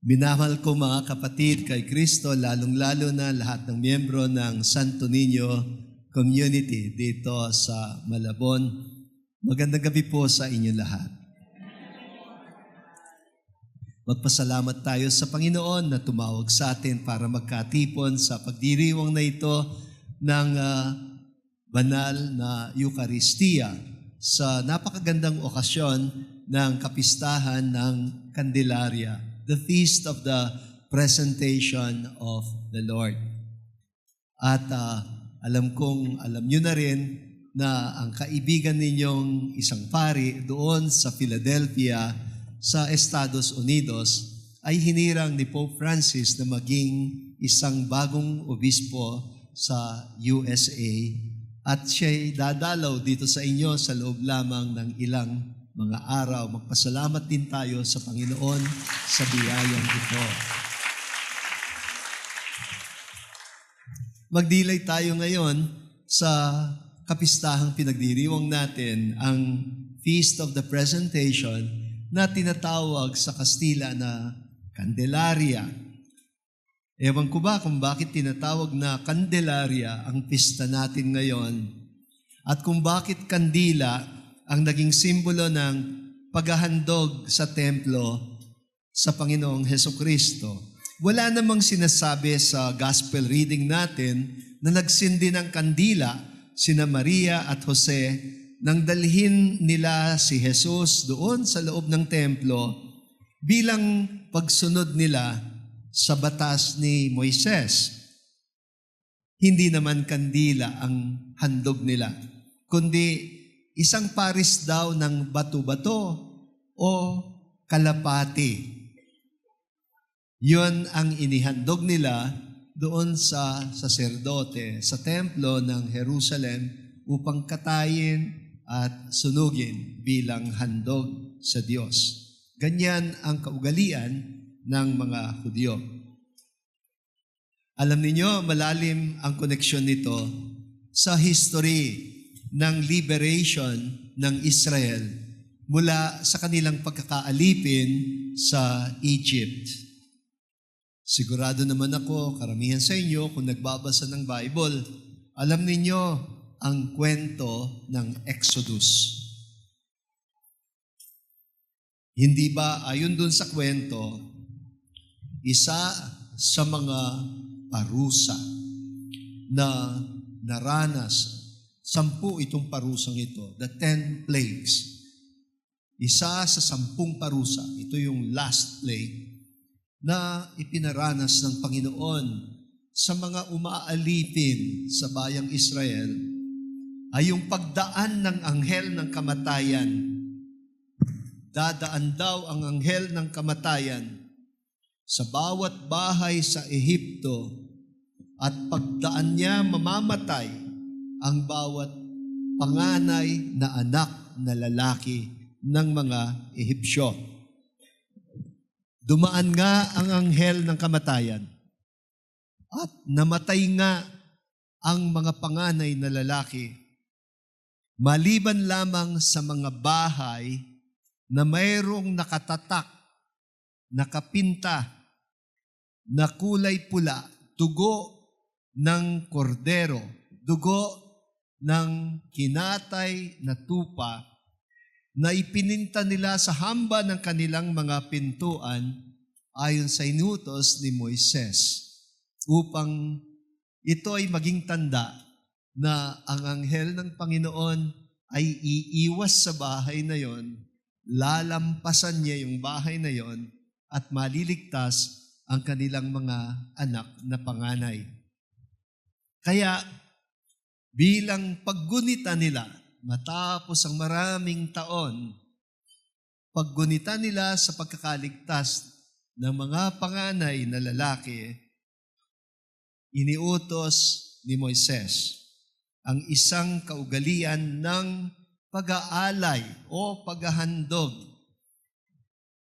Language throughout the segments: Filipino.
Minamahal ko mga kapatid kay Kristo, lalong-lalo na lahat ng miyembro ng Santo Niño Community dito sa Malabon. Magandang gabi po sa inyo lahat. Magpasalamat tayo sa Panginoon na tumawag sa atin para magkatipon sa pagdiriwang na ito ng ah, banal na Eucharistia sa napakagandang okasyon ng kapistahan ng Candelaria, the feast of the presentation of the Lord. At ah, alam kong alam nyo na rin na ang kaibigan ninyong isang pari doon sa Philadelphia sa Estados Unidos ay hinirang ni Pope Francis na maging isang bagong obispo sa USA at siya'y dadalaw dito sa inyo sa loob lamang ng ilang mga araw. Magpasalamat din tayo sa Panginoon sa biyayang ito. Magdilay tayo ngayon sa kapistahang pinagdiriwang natin, ang Feast of the Presentation na tinatawag sa Kastila na Candelaria. Ewan ko ba kung bakit tinatawag na Candelaria ang pista natin ngayon at kung bakit kandila ang naging simbolo ng paghahandog sa templo sa Panginoong Heso Kristo. Wala namang sinasabi sa gospel reading natin na nagsindi ng kandila sina Maria at Jose nang dalhin nila si Jesus doon sa loob ng templo bilang pagsunod nila sa batas ni Moises. Hindi naman kandila ang handog nila, kundi isang paris daw ng bato-bato o kalapati. Yun ang inihandog nila doon sa saserdote sa templo ng Jerusalem upang katayin at sunugin bilang handog sa Diyos. Ganyan ang kaugalian ng mga Hudyo. Alam ninyo, malalim ang koneksyon nito sa history ng liberation ng Israel mula sa kanilang pagkakaalipin sa Egypt. Sigurado naman ako, karamihan sa inyo, kung nagbabasa ng Bible, alam ninyo ang kwento ng Exodus. Hindi ba ayon dun sa kwento, isa sa mga parusa na naranas, sampu itong parusang ito, the ten plagues. Isa sa sampung parusa, ito yung last plague, na ipinaranas ng Panginoon sa mga umaalipin sa bayang Israel ay yung pagdaan ng anghel ng kamatayan. Dadaan daw ang anghel ng kamatayan sa bawat bahay sa Ehipto at pagdaan niya mamamatay ang bawat panganay na anak na lalaki ng mga Ehipsyo. Dumaan nga ang anghel ng kamatayan at namatay nga ang mga panganay na lalaki maliban lamang sa mga bahay na mayroong nakatatak, nakapinta, na kulay pula, dugo ng kordero, dugo ng kinatay na tupa na ipininta nila sa hamba ng kanilang mga pintuan ayon sa inutos ni Moises upang ito ay maging tanda na ang anghel ng Panginoon ay iiwas sa bahay na yon, lalampasan niya yung bahay na yon at maliligtas ang kanilang mga anak na panganay. Kaya bilang paggunita nila matapos ang maraming taon, paggunita nila sa pagkakaligtas ng mga panganay na lalaki, iniutos ni Moises ang isang kaugalian ng pag-aalay o paghahandog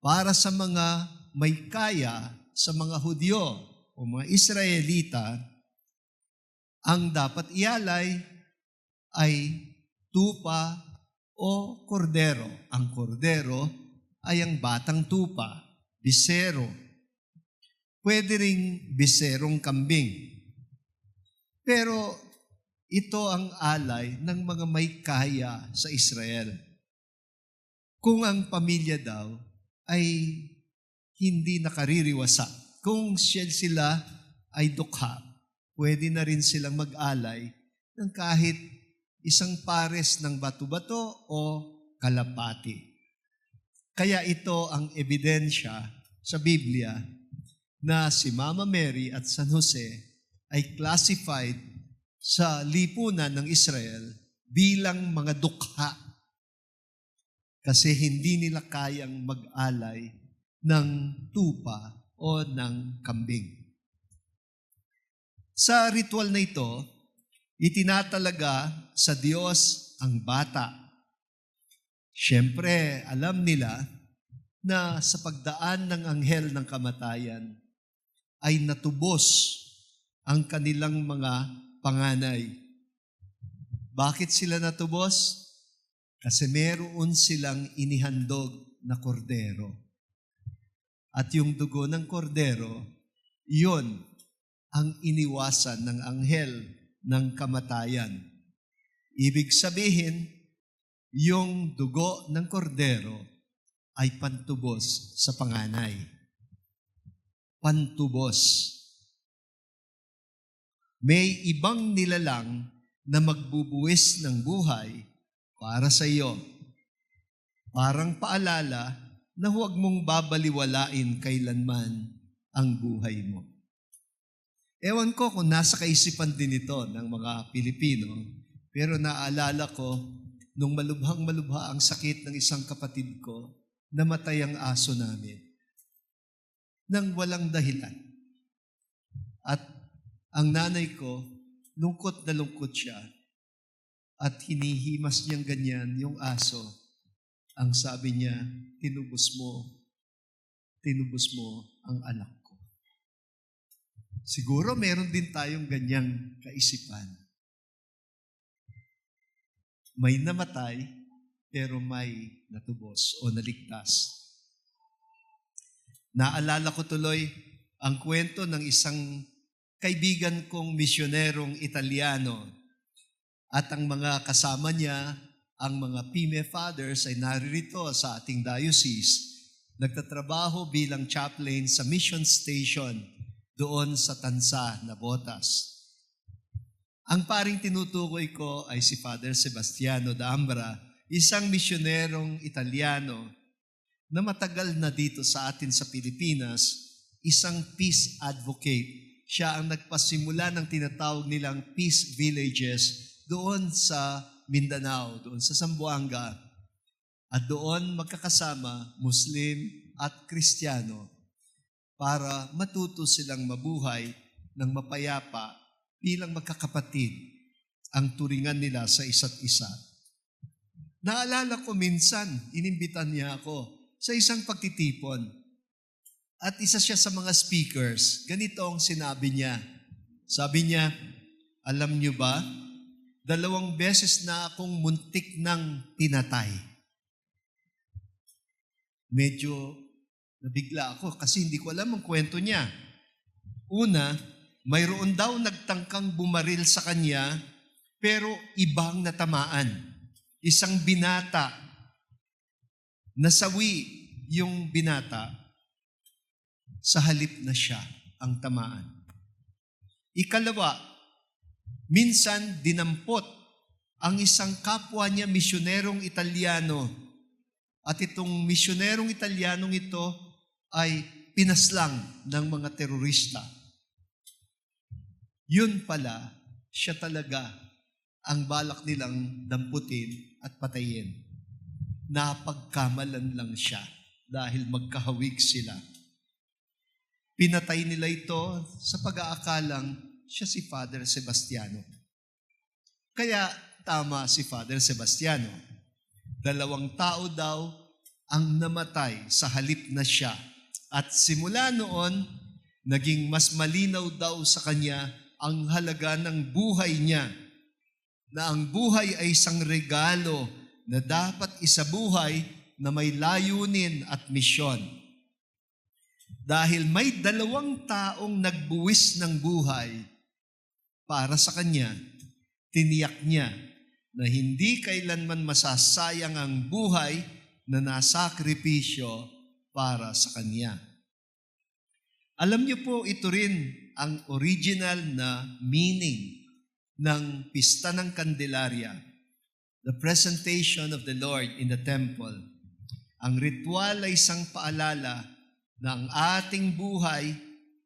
para sa mga may kaya sa mga Hudyo o mga Israelita, ang dapat ialay ay tupa o kordero. Ang kordero ay ang batang tupa, bisero, pwede ring biserong kambing. Pero ito ang alay ng mga may kaya sa Israel. Kung ang pamilya daw ay hindi nakaririwasa, kung sila ay dukha, pwede na rin silang mag-alay ng kahit isang pares ng bato-bato o kalapati. Kaya ito ang ebidensya sa Biblia na si Mama Mary at San Jose ay classified sa lipunan ng Israel bilang mga dukha kasi hindi nila kayang mag-alay ng tupa o ng kambing. Sa ritual na ito, itinatalaga sa Diyos ang bata. Siyempre, alam nila na sa pagdaan ng anghel ng kamatayan ay natubos ang kanilang mga panganay. Bakit sila natubos? Kasi meron silang inihandog na kordero. At yung dugo ng kordero, iyon ang iniwasan ng anghel ng kamatayan. Ibig sabihin, yung dugo ng kordero ay pantubos sa panganay. Pantubos. May ibang nilalang na magbubuwis ng buhay para sa iyo. Parang paalala na huwag mong babaliwalain kailanman ang buhay mo. Ewan ko kung nasa kaisipan din ito ng mga Pilipino, pero naalala ko nung malubhang malubha ang sakit ng isang kapatid ko, namatay ang aso namin. Nang walang dahilan. At ang nanay ko, lungkot na lungkot siya. At hinihimas niyang ganyan yung aso. Ang sabi niya, tinubos mo, tinubos mo ang anak. Siguro meron din tayong ganyang kaisipan. May namatay, pero may natubos o naligtas. Naalala ko tuloy ang kwento ng isang kaibigan kong misyonerong Italiano at ang mga kasama niya, ang mga PME fathers ay naririto sa ating diocese. Nagtatrabaho bilang chaplain sa mission station doon sa Tansa, Nabotas. Ang paring tinutukoy ko ay si Father Sebastiano D'Ambra, isang misyonerong Italiano na matagal na dito sa atin sa Pilipinas, isang peace advocate. Siya ang nagpasimula ng tinatawag nilang peace villages doon sa Mindanao, doon sa Zamboanga. At doon magkakasama Muslim at Kristiyano para matuto silang mabuhay ng mapayapa bilang magkakapatid ang turingan nila sa isa't isa. Naalala ko minsan, inimbitan niya ako sa isang pagtitipon. At isa siya sa mga speakers. Ganito ang sinabi niya. Sabi niya, alam niyo ba, dalawang beses na akong muntik ng tinatay. Medyo nabigla ako kasi hindi ko alam ang kwento niya. Una, mayroon daw nagtangkang bumaril sa kanya pero ibang natamaan. Isang binata, nasawi yung binata sa halip na siya ang tamaan. Ikalawa, minsan dinampot ang isang kapwa niya misyonerong Italiano at itong misyonerong Italianong ito ay pinaslang ng mga terorista. Yun pala, siya talaga ang balak nilang damputin at patayin. Napagkamalan lang siya dahil magkahawig sila. Pinatay nila ito sa pag-aakalang siya si Father Sebastiano. Kaya tama si Father Sebastiano. Dalawang tao daw ang namatay sa halip na siya. At simula noon, naging mas malinaw daw sa kanya ang halaga ng buhay niya na ang buhay ay isang regalo na dapat isabuhay na may layunin at misyon. dahil may dalawang taong nagbuwis ng buhay para sa kanya, tiniyak niya na hindi kailanman masasayang ang buhay na nasakripisyo para sa kanya. Alam niyo po, ito rin ang original na meaning ng Pista ng Candelaria, the presentation of the Lord in the temple. Ang ritual ay isang paalala na ang ating buhay,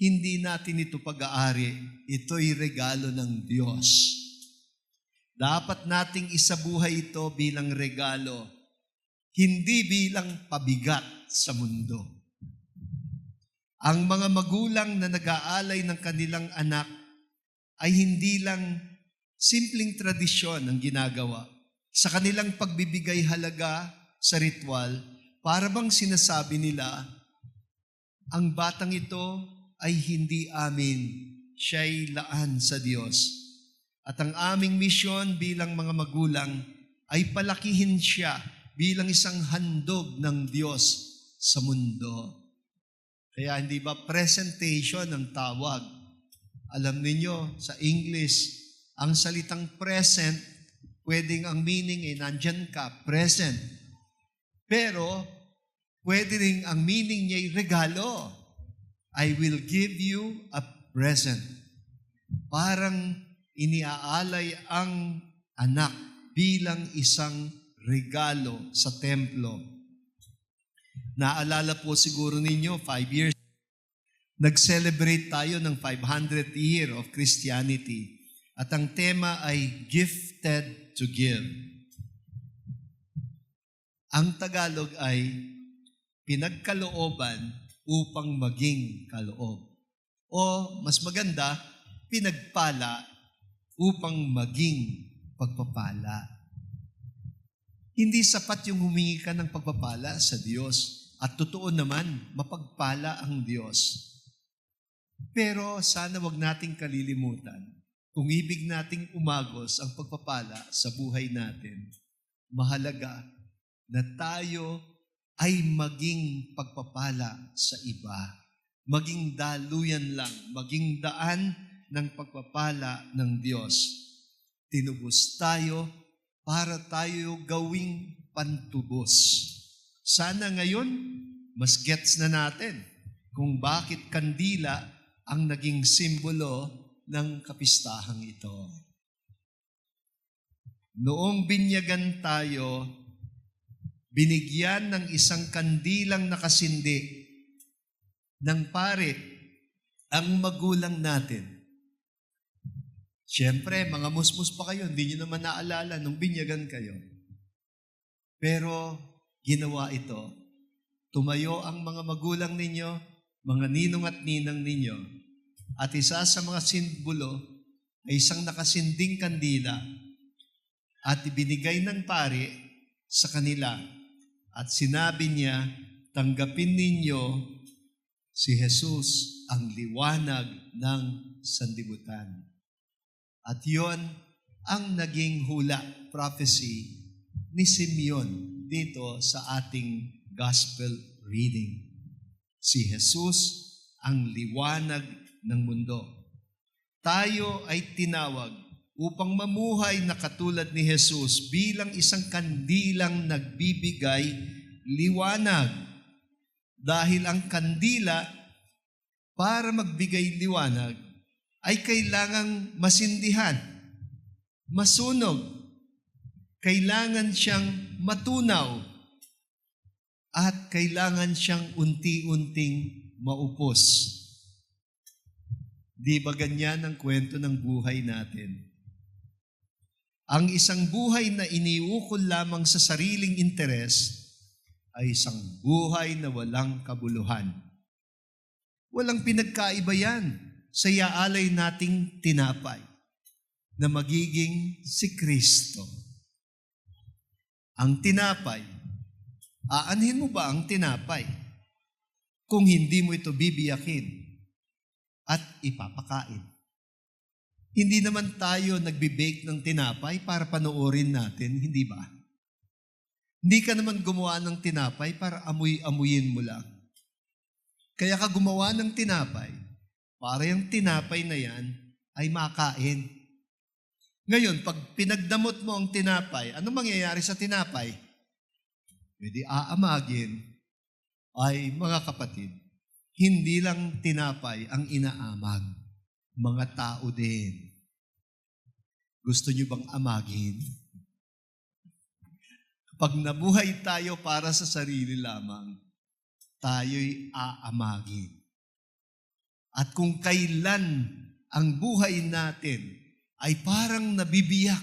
hindi natin ito pag-aari. Ito'y regalo ng Diyos. Dapat nating isabuhay ito bilang regalo, hindi bilang pabigat sa mundo. Ang mga magulang na nag-aalay ng kanilang anak ay hindi lang simpleng tradisyon ang ginagawa. Sa kanilang pagbibigay halaga sa ritual, para bang sinasabi nila, ang batang ito ay hindi amin, siya'y laan sa Diyos. At ang aming misyon bilang mga magulang ay palakihin siya bilang isang handog ng Diyos sa mundo. Kaya hindi ba presentation ang tawag? Alam ninyo, sa English, ang salitang present, pwedeng ang meaning ay nandyan ka, present. Pero, pwede rin ang meaning niya ay regalo. I will give you a present. Parang iniaalay ang anak bilang isang regalo sa templo. Naalala po siguro ninyo, five years, nag-celebrate tayo ng 500th year of Christianity. At ang tema ay Gifted to Give. Ang Tagalog ay pinagkalooban upang maging kaloob. O mas maganda, pinagpala upang maging pagpapala. Hindi sapat yung humingi ka ng pagpapala sa Diyos. At totoo naman, mapagpala ang Diyos. Pero sana wag nating kalilimutan, kung ibig nating umagos ang pagpapala sa buhay natin, mahalaga na tayo ay maging pagpapala sa iba. Maging daluyan lang, maging daan ng pagpapala ng Diyos. Tinubos tayo para tayo gawing pantubos. Sana ngayon, mas gets na natin kung bakit kandila ang naging simbolo ng kapistahang ito. Noong binyagan tayo, binigyan ng isang kandilang nakasindi ng pare ang magulang natin. Siyempre, mga musmus pa kayo, hindi nyo naman naalala nung binyagan kayo. Pero ginawa ito. Tumayo ang mga magulang ninyo, mga ninong at ninang ninyo, at isa sa mga simbolo ay isang nakasinding kandila at ibinigay ng pari sa kanila at sinabi niya, tanggapin ninyo si Jesus ang liwanag ng sandibutan. At yon ang naging hula, prophecy ni Simeon dito sa ating gospel reading. Si Jesus ang liwanag ng mundo. Tayo ay tinawag upang mamuhay na katulad ni Jesus bilang isang kandilang nagbibigay liwanag. Dahil ang kandila para magbigay liwanag ay kailangang masindihan, masunog, kailangan siyang matunaw at kailangan siyang unti-unting maupos. Di ba ganyan ang kwento ng buhay natin? Ang isang buhay na iniukol lamang sa sariling interes ay isang buhay na walang kabuluhan. Walang pinagkaiba yan sa iaalay nating tinapay na magiging si Kristo. Ang tinapay, aanhin mo ba ang tinapay kung hindi mo ito bibiyakin at ipapakain? Hindi naman tayo nagbe-bake ng tinapay para panoorin natin, hindi ba? Hindi ka naman gumawa ng tinapay para amoy-amuyin mo lang. Kaya ka gumawa ng tinapay para yung tinapay na yan ay makain. Ngayon, pag pinagdamot mo ang tinapay, ano mangyayari sa tinapay? Pwede aamagin ay mga kapatid, hindi lang tinapay ang inaamag, mga tao din. Gusto niyo bang amagin? Pag nabuhay tayo para sa sarili lamang, tayo'y aamagin. At kung kailan ang buhay natin ay parang nabibiyak,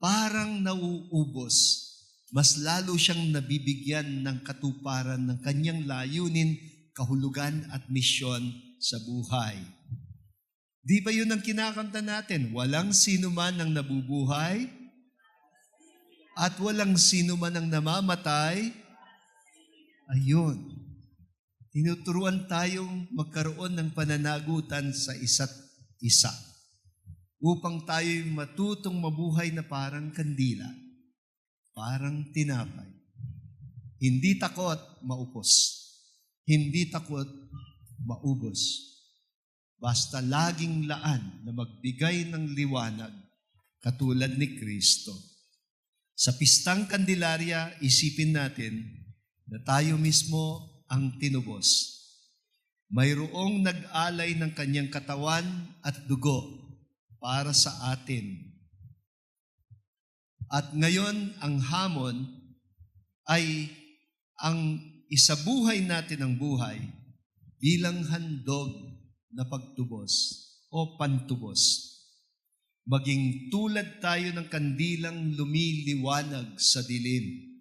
parang nauubos, mas lalo siyang nabibigyan ng katuparan ng kanyang layunin, kahulugan at misyon sa buhay. Di ba yun ang kinakanta natin? Walang sino man ang nabubuhay at walang sino man ang namamatay. Ayun. Tinuturuan tayong magkaroon ng pananagutan sa isa't isa upang tayo'y matutong mabuhay na parang kandila, parang tinapay. Hindi takot maupos. Hindi takot maubos. Basta laging laan na magbigay ng liwanag katulad ni Kristo. Sa pistang Kandilarya, isipin natin na tayo mismo ang tinubos. Mayroong nag-alay ng kanyang katawan at dugo para sa atin. At ngayon, ang hamon ay ang isabuhay natin ang buhay bilang handog na pagtubos o pantubos. Maging tulad tayo ng kandilang lumiliwanag sa dilim,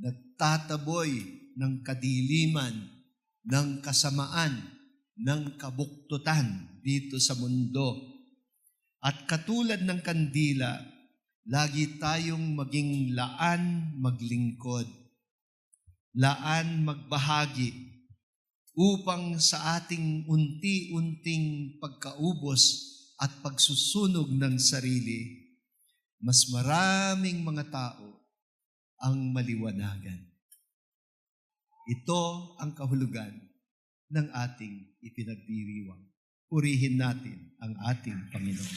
nagtataboy ng kadiliman, ng kasamaan, ng kabuktutan dito sa mundo. At katulad ng kandila, lagi tayong maging laan maglingkod, laan magbahagi, upang sa ating unti-unting pagkaubos at pagsusunog ng sarili, mas maraming mga tao ang maliwanagan. Ito ang kahulugan ng ating ipinagdiriwang purihin natin ang ating Panginoon.